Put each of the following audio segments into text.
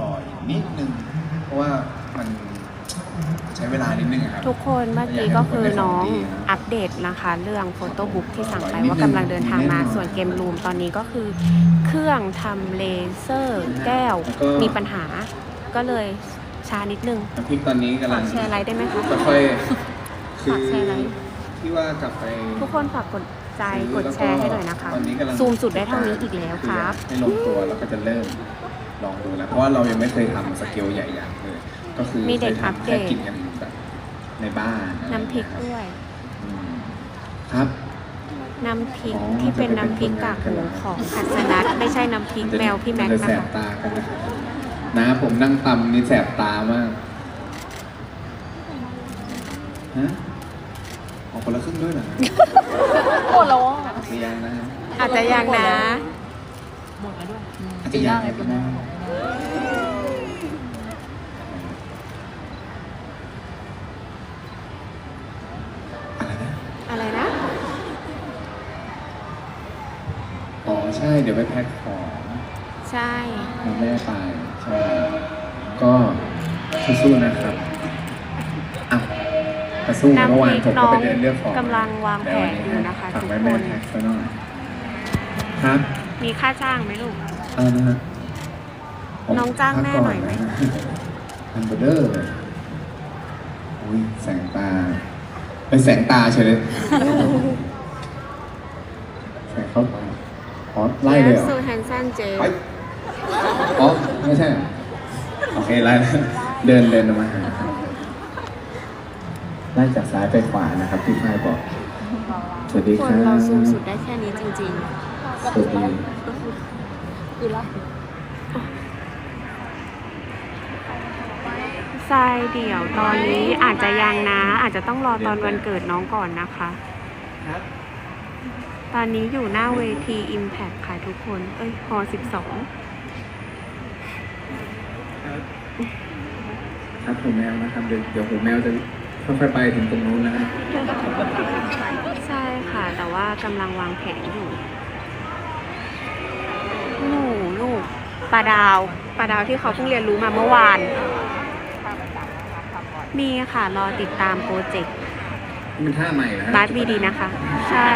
รออีกนิดนึงเพราะว่ามันใช้เวลานิดนึงอะครับ ทุกคนเมื่อกี้ก็คือน้องอัปเดตนะคะ เรื่องโฟโต้บุ๊กที่สั่งไปว่ากำลังเดินทางมาส่วนเกมรูมตอนนี้ก็คือ เครื่องทำเลเซอร์แก้วมีปัญหาก็เลยช้านิดนึงน้ำพริกตอนนี้กำฝาลังกแชร์ไลค์ได้ไหมคะค่อยๆคือฝากแชร์ไลค์ที่ว่ากลับไป ทุกคนฝากกดใจกดแชร์ให้หน่อยนะคะตอนนี้กำลังซูมสุดได้เท่านี้อีกแล้วครับให้ลงตัวแล้วก็จะเริ่ม ลองดูแล้วเพราะว่าเรายังไม่เคยทำสเกลใหญ่ๆเลยก็คือมีเด็กคยอัปทำเดแค่ต กินกันแบบในบ้านอะไรน้ำพริกนะครับด้วย อืมครับ น้ำพริกอ๋อที่เป็นน้ำพริกกากหมูของอัศนัทไม่ใช่น้ำพริกแมวพี่แม็กจะซ์แสนะบคะตากันนะครับนะผมนั่งตำนี่แสบตามากฮะออกคนละครึ่งด้วยเหรอ หมดแล้วอะอาจจะยังนะฮะอาจจะยังนะหมดแล้วด้วยอาจจะยังก็ได้อะไรนะ อะไรนะ อ๋อใช่เดี๋ยวไปแพ็คของใช่มาแม่ไปใช่ก็สู้ๆนะครับอะแต่สู้น้ำเมื่อพวานริกผมน้ก็องไปเดินเลือกของกำลังวางแผนอยู่นะคะฝากทุกไว้คแม่นแพ็คซะหน่อยครับ มีค่าจ้างไหมลูก อะไรนะฮะ น้องจ้างแม่หน่อยไหมฮันเบอร์เดอร์อุ้ยแสงตาไปแสงตาเฉยเลยแสงเข้าตาอ๋อไล่เลยเหรอซูแฮนซันเจไปอ๋อ ไม่ใช่ โอเค ไล่เดินเดินมาหาไล่จากซ้ายไปขวานะครับที่ฝ้ายบอก สวัสดีครับเราซูมสุดได้แค่นี้จริงๆ สวัสดีคือละ ๆ ทรายเดี่ยวตอนนี้อาจจะยังนะ อาจจะต้องรอตอนวันเกิดน้องก่อนนะคะครับตอนนี้อยู่หน้าเวที Impact ค่ะทุกคน เอ้ยฮอ12ครับหูแมวนะครับเดี๋ยวเดี๋ยวหูแมวจะค่อยๆไปถึงตรงนู้นนะครับใช่ค่ะ แต่ว่ากำลังวางแผนอยู่หนูลูกปลาดาวปลาดาวที่เขาเพิ่งเรียนรู้มาเมื่อวาน มีค่ะ รอติดตามโปรเจกต์นี่มันท่าใหม่นะฮะบาสบีดีนะคะ ใช่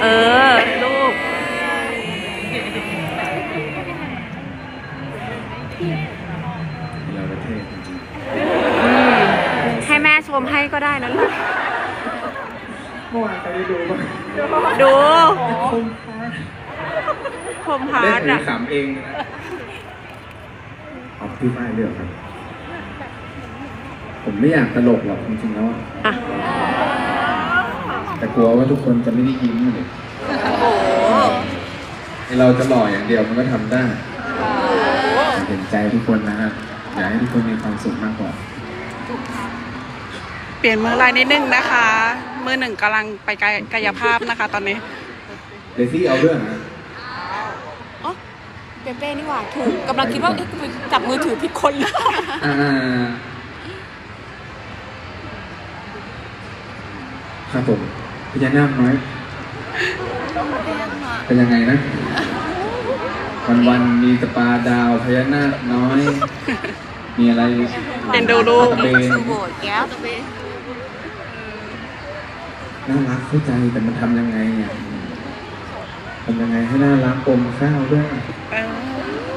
เออ ลูก เราประเทศจริงให้แม่ชมให้ก็ได้นะลูก ๆเมื่อวานใครได้ดูบ้างดูคุ้มชมพาเล่ร์นทถืออะขำเองนะ ออกพี่ฝ้ายเลือกครับ ผมไม่อยากตลกหรอกจริงๆแล้วอะอะ แต่กลัวว่าทุกคนจะไม่ได้ยิ้มเลยโอ้โหไอเราจะหล่ออย่างเดียวมันก็ทำได้เห็นใจทุกคนนะฮะอยากให้ทุกคนมีความสุขมากกว่า เปลี่ยนมือลายนิดนึงนะคะ มือหนึ่งกำลังไปกายกายภาพนะคะตอนนี้เดซี่เอาเรื่องนะอ๋อ เปเป้นี่หว่าถูกกำลังคิดว่าเอ๊ะกูไปจับมือถือผิดคนหรือเปล่าอ่าครับผมพญานาคน้อยเป็นยังไงนะ วันวันๆมีแตปลาดาวพญานาคน้อย มีอะไรเอ็นดูลูกกระเบน คือโบดแก้ว น่ารักเข้าใจแต่มันทำยังไงเนี่ย ทำยังไงให้น่ารักอมข้าวด้วยเออ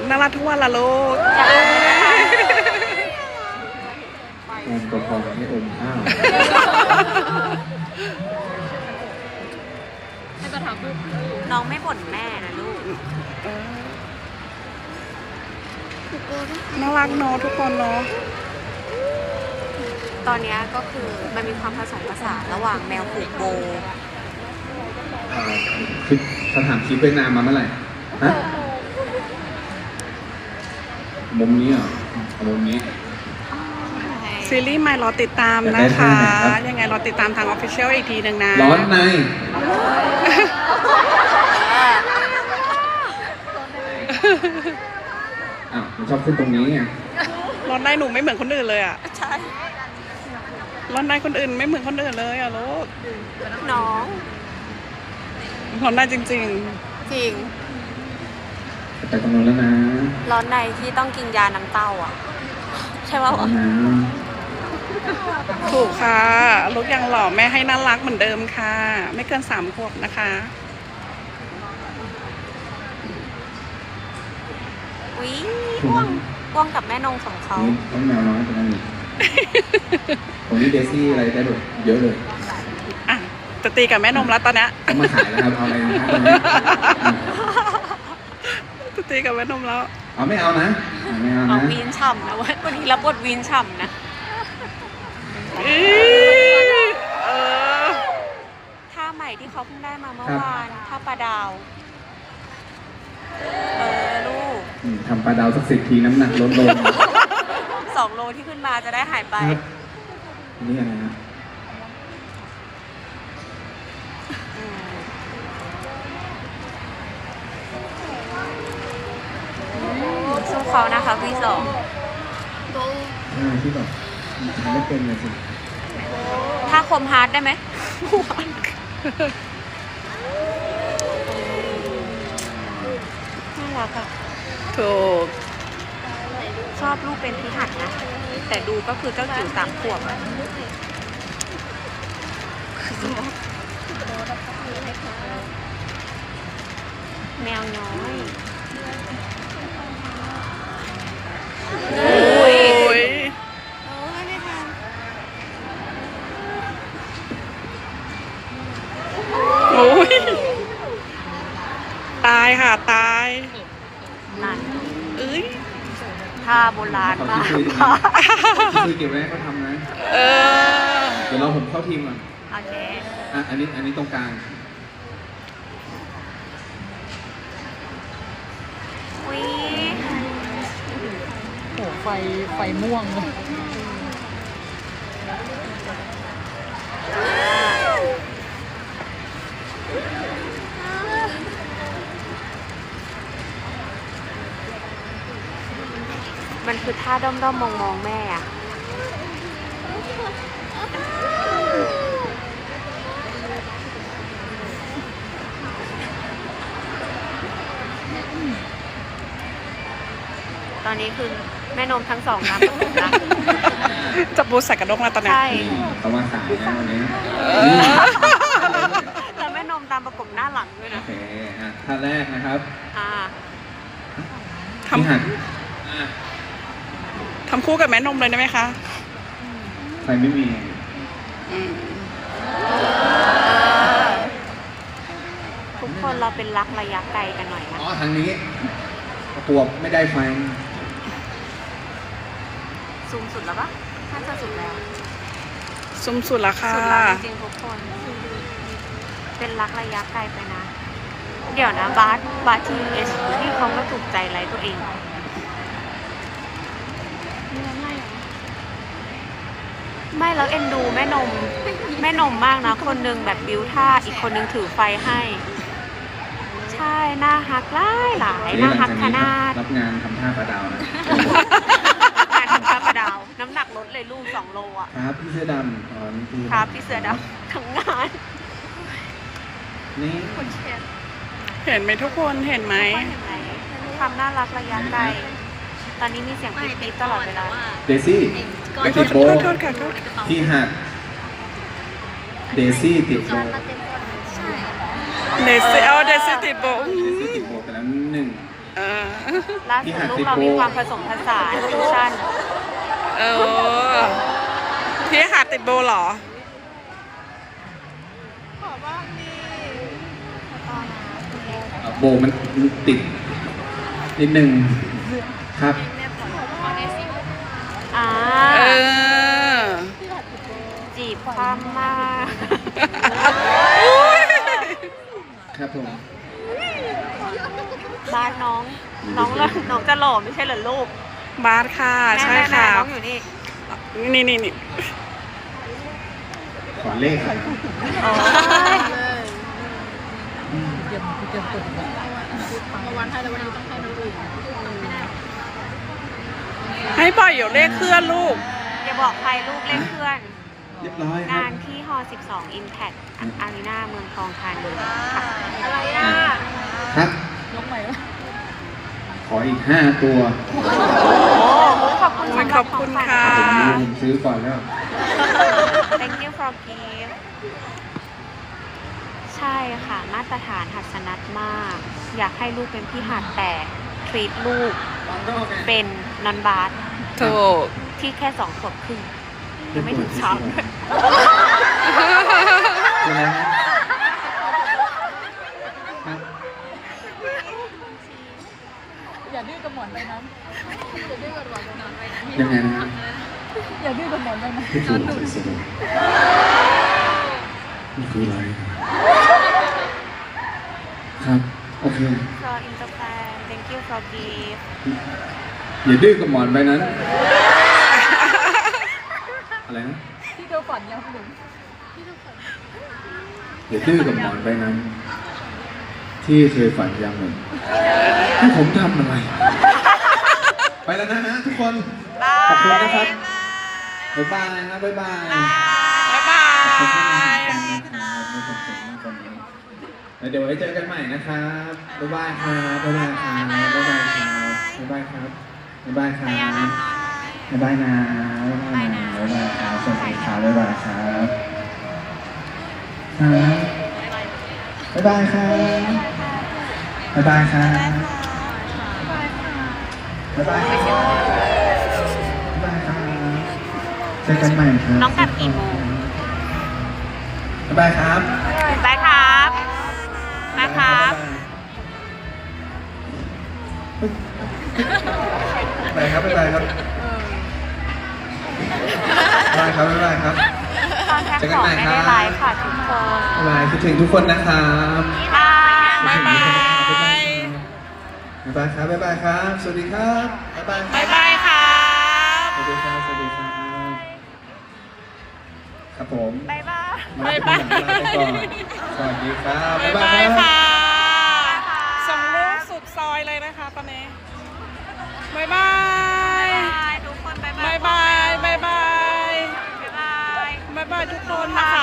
น่ารักทุกวันละลูกอมก็พอให้อมข้าวน้องไม่บ่นแม่นะลูกเออน่ารักเนาะทุกคนเนาะตอนเนี้ยก็คือมันมีความผสมผสานระหว่างแมวผูกโบเอ่อคลิ ปเขาถามคลิปเวียดนามมาเมื่อไหร่ฮะมุมนี้เหรอเอามุมนี้ซีรีส์ใหม่รอติดตามอยากได้นะคะท่าไหนครับยังไงรอติดตามทางออฟฟิเชียลอีกทีหนึ่งนะ ร้อนในอ้าวมันชอบขึ้นตรงนี้ไงร้อนได้หนูไม่เหมือนคนอื่นเลยอะ ใช่ ร้อนได้คนอื่นไม่เหมือนคนอื่นเลยอะลูกน้อง ร้อนได้จริง จริงจะไปตรงนู้นแล้วนะร้อนในที่ต้องกินยาน้ำเต้าอะ ใช่ป่าวแล้ววะนะถูกค่ะ ลูกยังหล่อแม่ให้น่ารักเหมือนเดิมค่ะ ไม่เกินสามขวบนะคะวิว่วงว่วงกับแม่นงของเขา นี่ต้องแมวน้อยตรงนั้นอีกผมนี่เดซี่อะไรได้แบบเยอะเลยอะ จะตีกับแม่นมแล้วตอนเนี้ยต้องมาขายแล้วครับเอาอะไรนะครับตอนนี้จะตีกับแม่นมแล้ว เอาไม่เอานะเอาไม่เอาเอานะวีนฉ่ำนะเว้ยวันนี้รับบทวีนฉ่ำนะ อีเออ ท่าใหม่ที่เขาเพิ่งได้มาเมื่อวานท่าปลาดาว เออ ลูกอืมทำปลาดาวสักสิบทีน้ำหนักลดลงสองโลที่ขึ้นมาจะได้หายไป ครับนี่อะไรนะ อืมสู้ เขานะคะวีสองอ่าที่แบบทำไม่เป็นเลยสิถ้าคมฮาร์ดได้ไหมน่ารักอะถูก ชอบลูกเป็นพิหัดนะ แต่ดูก็คือเจ้าจิ๋วสามขวบอะแมวน้อย โอ้ยโอ้ยตายค่ะ ตายนั่นเอ้ยท่าโบราณขอมากที่คุยดีนะที่คุยเก็บไว้ให้เขาทำนะ เออ เดี๋ยวเราผมเข้าทีมก่อนโอเค อะ อันนี้ อันนี้ตรงกลาง วิ โอ้ไฟไฟม่วงเลยมันคือท่าด้อมด้อมมองมองแม่อะตอนนี้คือ แม่นมทั้งสองน้ำตกนะจะบูใส่กระดงแล้วตอนเนี้ยใช่นี่เขามาขายนะวันนี้แล้วแม่นมตามประกบหน้าหลังด้วยโอนะเคอะท่าแรกนะครับอ่าทำพี่หัดอะทำคู่กับแม่นมเลยได้ไหมคะใครไม่มีอืมทุกคนเราเป็นรักระยะไกลกันหน่อยนะอ๋อทางนี้ประกวบไม่ได้ไฟ สูงสุดแล้วปะน่าจะสุดแล้ว ซุ่มสุดละค่ะ สุดแล้วจริงๆทุกคน เป็นรักระยะไกลไปนะ เดี๋ยวนะบาสบาสทีเอสที่เขาก็ถูกใจไรตัวเองไม่แล้วเอ็นดูแม่นม แม่นมมากนะ คนหนึงแบบบิวท่าอีกคนหนึงถือไฟให้ ใช่หน้าฮักหลายหลายหน้าฮักขนาด รับงานทำท่าปลาดาวนะ งานทำข้าวปลาดาวน้ำหนักลดเลยลูกสองโลอะครับพี่เสื้อดำอ๋อนี่คือครับพี่เสือดำทั้งงานนี่เห็นไหมทุกคนเห็นไหมเห็นไหมความน่ารักระยะไกลตอนนี้มีเสียงปี๊ดปี๊ดตลอดเวลาเดซี่ไปโทติษดโทโบษโทษค่ะโทษค่ะพี่หัดเดซี่ติดโบเดซิเอาเดซิติดโบเดซี่ติดโบไปแล้วหนึ่งเออล่าสุดลูกเรามีความผสมผสานฟิวชั่น เออพี่หาติดโบเหรออะโบมันติดนิดนึงครับอ่าเออจีบความมากครับผมบ้านน้อง น้องละน้องจะหล่อไม่ใช่เหรอลูก บาสค่ะ ใช่แม่ค่ะ น้องอยู่นี่ นี่นี่นี่ขอเลขหน่อยอ๋อเตรียมเตรียมตุ่มแล้วให้ปล่อยเดี๋ยวเลขเคลื่อนลูก อย่าบอกใครลูกเล่นเพื่อน เรียบร้อยครังาบนที่ฮอ12 Impact อารีนาเมืองทองธานีค่ะอะทครับ ยกใหม่ไหม ขออีกห้าตัวขอบคุณสำหรับขอบคุณค่ะ ผมรู้ผมซื้อก่อนแล้ว thank you for gift ใช่ค่ะมาตรฐานหัสนัดมาก อยากให้ลูกเป็นพี่หัดแต่ทรีตลูกเป็นนอนบาสถูกที่แค่สองขวบครึ่งยังไม่ถึงสามเลยเป็นไรฮ อย่าดื้อกับหมอนใบนั้นอย่าดื้อกับหมอนใบนั้นยังไงนะฮะอย่าดื้อกับหมอนใบนั้นพี่ถูกสุดๆนี่คืออะไรครับ โอเค so in Japan thank you for gift อย่าดื้อกับหมอนไปนั้น อะไรนะที่เธอฝันยังหนึ่งอย่าดื้อกับหมอนไปนั้น ที่เคยฝันยังหนึ่งให้ผมทำอะไร ไปแล้วนะฮะทุกคน ขอบคุณนะครับ บ๊ายบายนะบ๊ายบายบ๊ายบาขอบคุณมากยนะครับมีความสุขมากกว่านี้แล้วเดี๋ยวไว้เจอกันใหม่นะครับ บ๊ายบายครับบ๊ายบายครับบ๊ายบายครับบ๊ายบายครับบ๊ายบายครับบ๊ายบายนะบ๊ายบายนะบ๊ายบายครับสวัสดีครับบ๊ายบายครับครับบ๊ายบายครับ บ๊ายบายครับบ๊ายบายครับบ๊ายบายครับเจอกันใหม่ครับน้องกลับกี่โมง บ๊ายบายครับบายครับบายครับบ๊ายบายครับบ๊ายบายครับบ๊ายบายครับบ๊ายบายครับตอนแคปสองไม่ได้ไลฟ์ค่ะทุกคนบ๊ายบายคิดถึงทุกคนนะครับบายบ๊าย บายบ๊ายบายครับบ๊ายบายครับ สวัสดีครับบ๊ายบายครับบ๊ายบายค่ะสวัสดีครับสวัสดีครับครับผมบายบายบ๊ายบายลไปก่อนสวัสดีครับบ๊าบ๊ายยบาบายยครัค่ะบส่งลูกสุดซอยเลยนะคะตอนนี้บ๊ายบาย